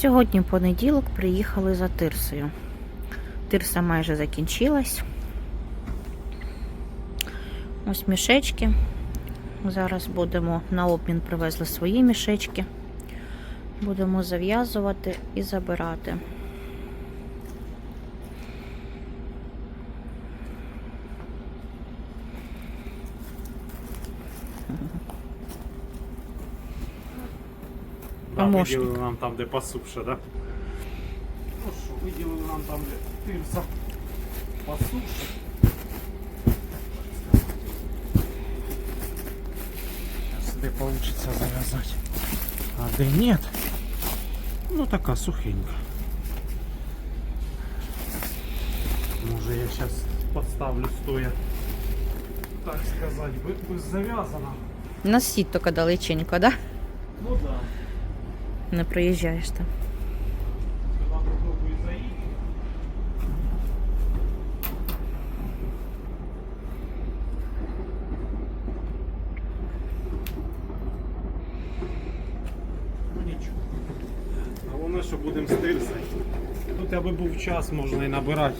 Сьогодні понеділок приїхали за тирсою. Тирса майже закінчилась. Ось мішечки. Зараз будемо на обмін привезли свої мішечки. Будемо зав'язувати і забирати. Да, Помощник. виділили нам там, де посупше, да? Ну що, виділили нам там, де тирса посупше. Сейчас де получится завязать. А де нет, ну така сухенька. Може я сейчас подставлю стоя, так сказать, бы, бы завязана. Носіть тільки далеченько, да? Ну да. Не проїжджаєш там. Головне, що будемо стирсати. Тут аби був час, можна і набирати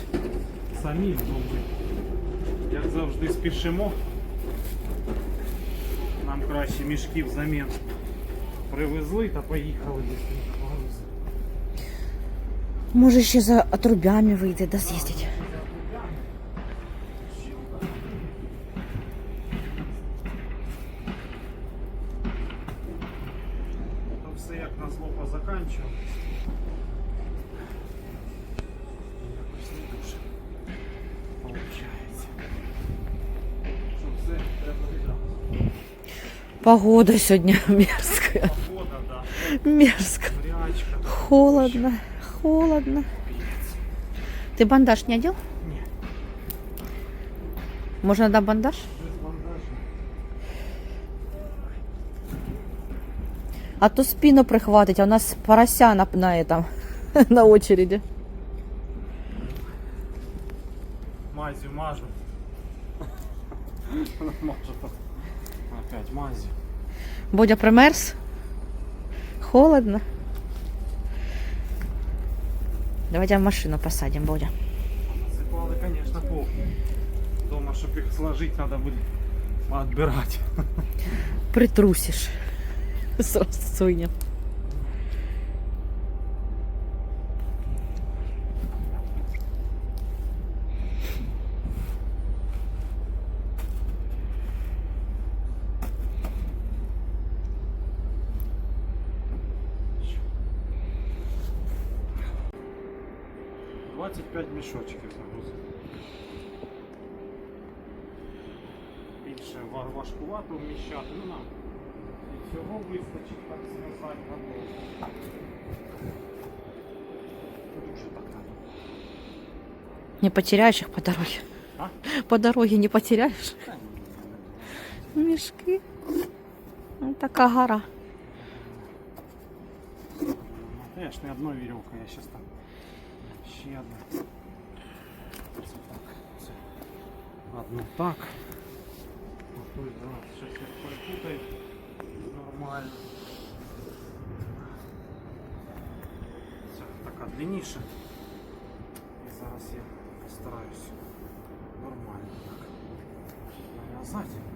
самі вдома. Як завжди спішимо. Нам краще мішків взамін привезли та поїхали десь. Може ще за отрубями вийде, да з'їздить. То все як на зло позаканчувалось. Якось не дуже получається. Що все треба відразу. Погода сьогодні мерзкая. Мерзко. Холодно. Холодно. Ты бандаж не одел? Ні, Можно дам бандаж? А то спину прихватить, а у нас порося на, на этом, на очереди. Мазю мажу. Мажу. Опять мазю. Бодя примерз? Холодно. Давайте в машину посадим, Бодя. Засыпало, конечно, полки. Дома, чтобы их сложить, надо будет отбирать. Притрусишь. Сразу свинья. 25 мішочків загрузив. Більше важкувато вміщати, ну нам і цього вистачить, так сказати, на голову. Не потеряешь их по дороге? А? По дороге не потеряешь? Мешки. Ну, такая гора. Ну, ну, Конечно, ни одной веревкой, я сейчас там ще одна. Це так. Це одну так. Той, да, щас я перепутаю. Нормально. Це така длинніша. І зараз я постараюсь нормально так нав'язати.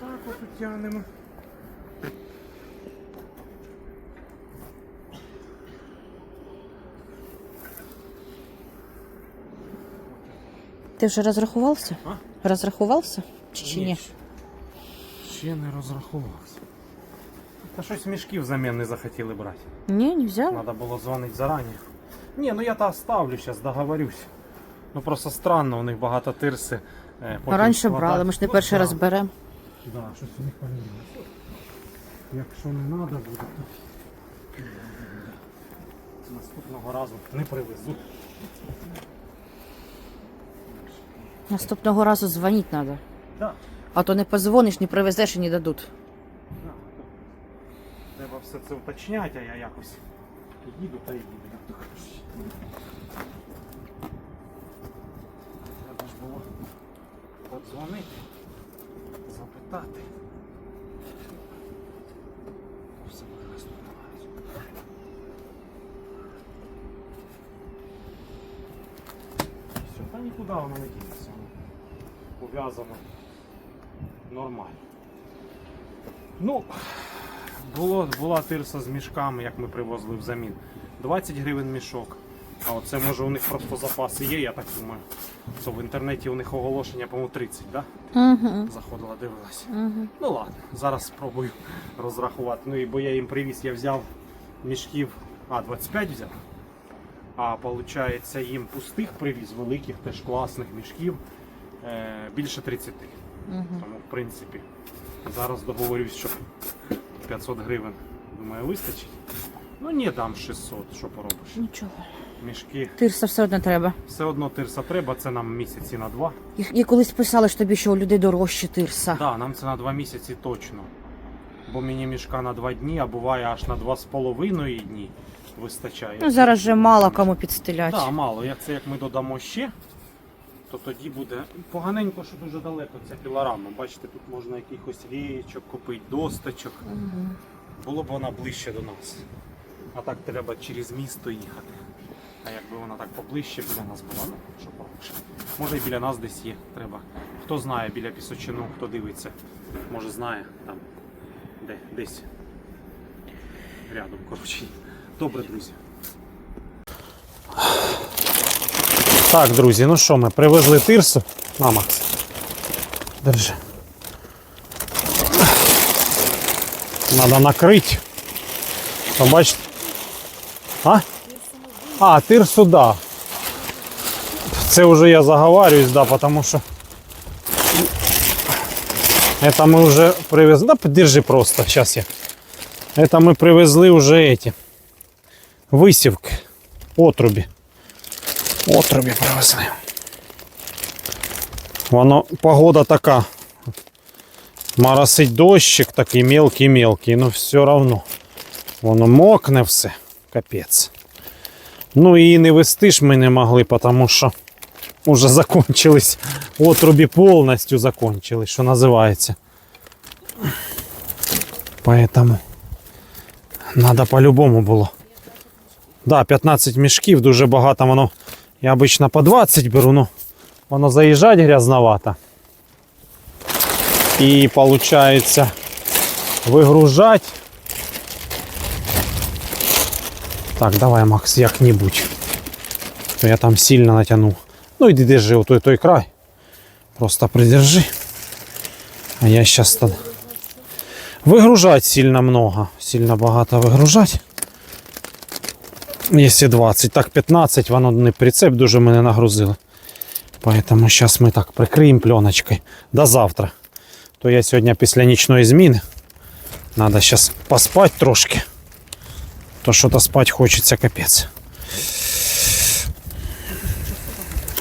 Так от тягнемо. Ти вже розрахувався? А? Розрахувався? Чи, чи ні? Ще не розрахувався. Та щось мішків замін не захотіли брати. Ні, не взяв. Надо було дзвонити зарані. Ні, ну я та ставлю зараз, договорюсь. Ну просто странно, у них багато тирси. е, потім Раніше складати. брали, ми ж не Ну, перший да. раз беремо. Да, щось у них помінялося. Якщо не треба буде, то наступного разу не привезу. Наступного разу дзвонити треба. Да. А то не позвониш, не привезеш і не дадуть. Да, Треба все це уточняти, а я якось їду та й їду, як то кажуть. Треба ж було подзвонити, запитати. Все прекрасно тримається. Все, та нікуди воно не дінеться. воно Пов'язано нормально. Ну, було, була тирса з мішками, як ми привозили взамін. 20 гривень мішок. А оце може у них просто запаси є, я так думаю. Це в інтернеті у них оголошення, по-моєму, 30, так? Угу. Да? Заходила, дивилася. Угу. Ну ладно, зараз спробую розрахувати. Ну і бо я їм привіз, я взяв мішків, а 25 взяв. А виходить, їм пустих привіз, великих, теж класних мішків. Е, більше 30. Угу. Тому, в принципі, зараз договорюсь, що 500 гривень, думаю, вистачить. Ну, ні, дам 600, що поробиш. Нічого. Мішки. Тирса все одно треба. Все одно тирса треба, це нам місяці на два. Я, я колись писала ж тобі, що у людей дорожчі тирса. Так, да, нам це на два місяці точно. Бо мені мішка на два дні, а буває аж на два з половиною дні вистачає. Ну зараз же мало кому підстелять. Так, мало. Як це як ми додамо ще, то тоді буде поганенько, що дуже далеко ця пілорама. Бачите, тут можна якихось рієчок купити, досточок. Угу. Було б вона ближче до нас. А так треба через місто їхати. А якби вона так поближче біля нас була, ну що поробиш. Може і біля нас десь є. Треба. Хто знає біля пісочину, хто дивиться, може знає там, де, десь. Рядом, коротше. Добре, друзі. Так, друзі, ну що, ми привезли тирсу. На, Макс. Держи. Надо накрити. Побачите. А? А, тирсу, да. Це вже я заговарююсь, да, потому що это мы уже привезли. Да, подержи просто, сейчас я. Это мы привезли уже эти висівки, отрубі. Отрубі привезли. Воно погода така. Моросить дощик такий мелкий-мелкий, но все равно. Воно мокне все, капець. Ну і не вести ж ми не могли, тому що вже закончились. Отрубі повністю закончились, що називається. Поэтому надо по-любому було. Да, 15 мішків, дуже багато воно. Я обично по 20 беру, но воно заїжджать грязновато. І виходить вигружати. Так, давай, Макс, як-небудь. То я там сильно натягнув. Ну іди держи отой той край. Просто придержи. А я тогда... Выгружать сильно много. Сильно багато вигружать. Якщо 20, так 15, воно не прицеп дуже мене нагрузило. Поэтому зараз ми так прикриємо пленочкою до завтра. То я сьогодні після нічної зміни. Надо зараз поспати трошки. То що-то спати хочеться капець.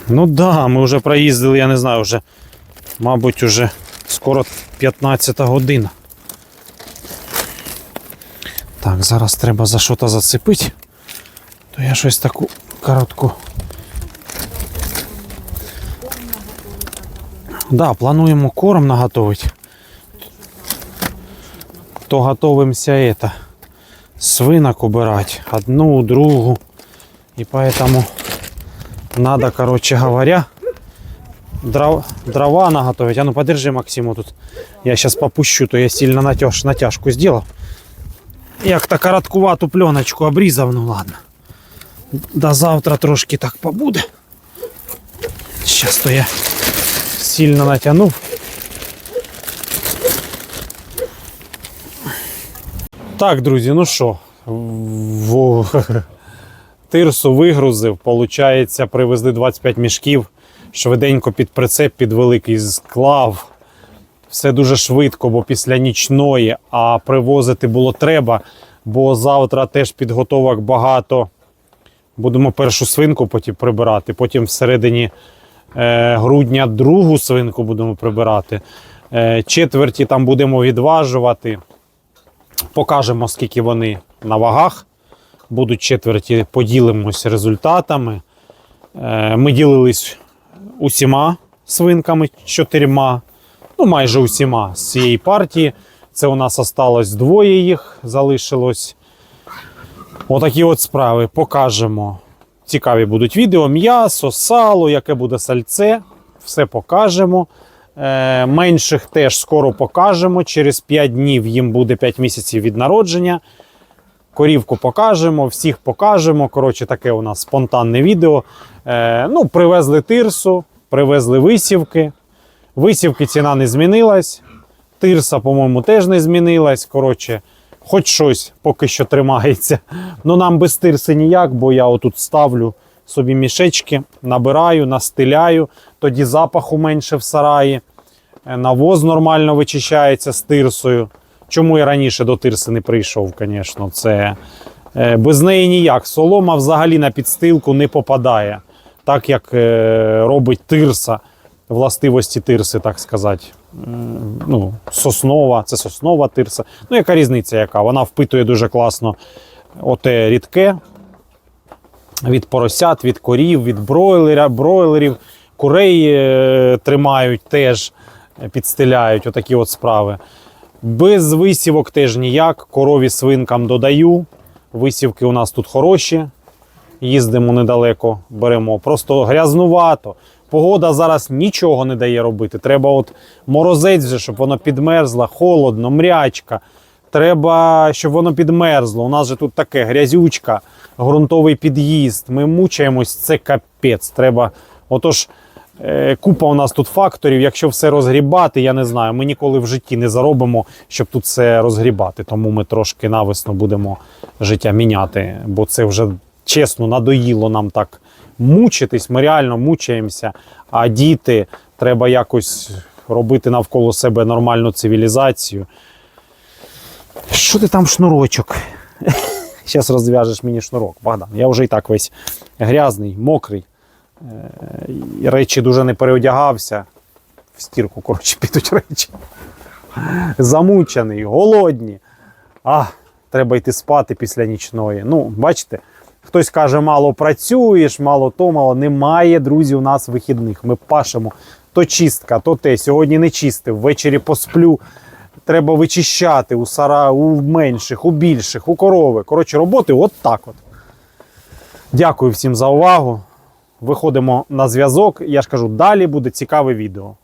Ну да, ми вже проїздили, я не знаю, вже, мабуть, уже скоро 15 година. Так, зараз треба за що-то зацепити. То я щось таку коротку. Да, плануємо корм наготовити. То готовимося это, свинок убирать. Одну, другу. И поэтому надо, короче говоря, дров, дрова наготовить. А ну подержи, Максиму, тут. Я сейчас попущу, то я сильно натяж, натяжку сделал. Як-то короткувату пленочку обрізав, ну ладно. До завтра трошки так побуде. Сейчас то я сильно натягнув. Так, друзі, ну що, тирсу вигрузив, получається, привезли 25 мішків, швиденько під прицеп, під великий склав. Все дуже швидко, бо після нічної, а привозити було треба, бо завтра теж підготовок багато. Будемо першу свинку потім прибирати, потім всередині е, грудня другу свинку будемо прибирати. Е, Четверті там будемо відважувати. Покажемо, скільки вони на вагах. Будуть четверті, поділимось результатами. Е, Ми ділились усіма свинками чотирма, ну майже усіма з цієї партії. Це у нас осталось двоє їх, залишилось. Отакі от справи покажемо. Цікаві будуть відео: м'ясо, сало, яке буде сальце. Все покажемо. Е, менших теж скоро покажемо. Через 5 днів їм буде 5 місяців від народження. Корівку покажемо, всіх покажемо. Коротше, таке у нас спонтанне відео. Е, ну, привезли тирсу, привезли висівки. Висівки ціна не змінилась. Тирса, по-моєму, теж не змінилась. Коротше, хоч щось поки що тримається. Ну нам без тирси ніяк, бо я отут ставлю собі мішечки, набираю, настиляю, тоді запаху менше в сараї. Е, Навоз нормально вичищається з тирсою. Чому я раніше до тирси не прийшов, звісно, це е, без неї ніяк. Солома взагалі на підстилку не попадає, так як е, робить тирса, властивості тирси, так сказати. Ну, соснова, це соснова тирса. Ну, яка різниця, яка? Вона впитує дуже класно оте рідке від поросят, від корів, від бройлера, бройлерів, курей е, тримають теж, підстиляють отакі от справи. Без висівок теж ніяк. Корові свинкам додаю. Висівки у нас тут хороші. Їздимо недалеко, беремо. Просто грязнувато. Погода зараз нічого не дає робити. Треба от морозець, вже, щоб воно підмерзло, холодно, мрячка. Треба, щоб воно підмерзло. У нас же тут таке грязючка, ґрунтовий під'їзд. Ми мучаємось, це капець. Треба. Отож, купа у нас тут факторів. Якщо все розгрібати, я не знаю. Ми ніколи в житті не заробимо, щоб тут все розгрібати. Тому ми трошки навесно будемо життя міняти. Бо це вже чесно надоїло нам так мучитись. Ми реально мучаємося. А діти треба якось робити навколо себе нормальну цивілізацію. Що ти там шнурочок? Зараз розв'яжеш мені шнурок, Богдан. Я вже і так весь грязний, мокрий. Е, і Речі дуже не переодягався. В стірку, коротше, підуть речі. Замучений, голодні. А, треба йти спати після нічної. Ну, бачите, хтось каже, мало працюєш, мало то, мало. Немає, друзі, у нас вихідних. Ми пашемо. То чистка, то те. Сьогодні не чистив, ввечері посплю. Треба вичищати у сара, у менших, у більших, у корови. Коротше, роботи от так от. Дякую всім за увагу. Виходимо на зв'язок. Я ж кажу, далі буде цікаве відео.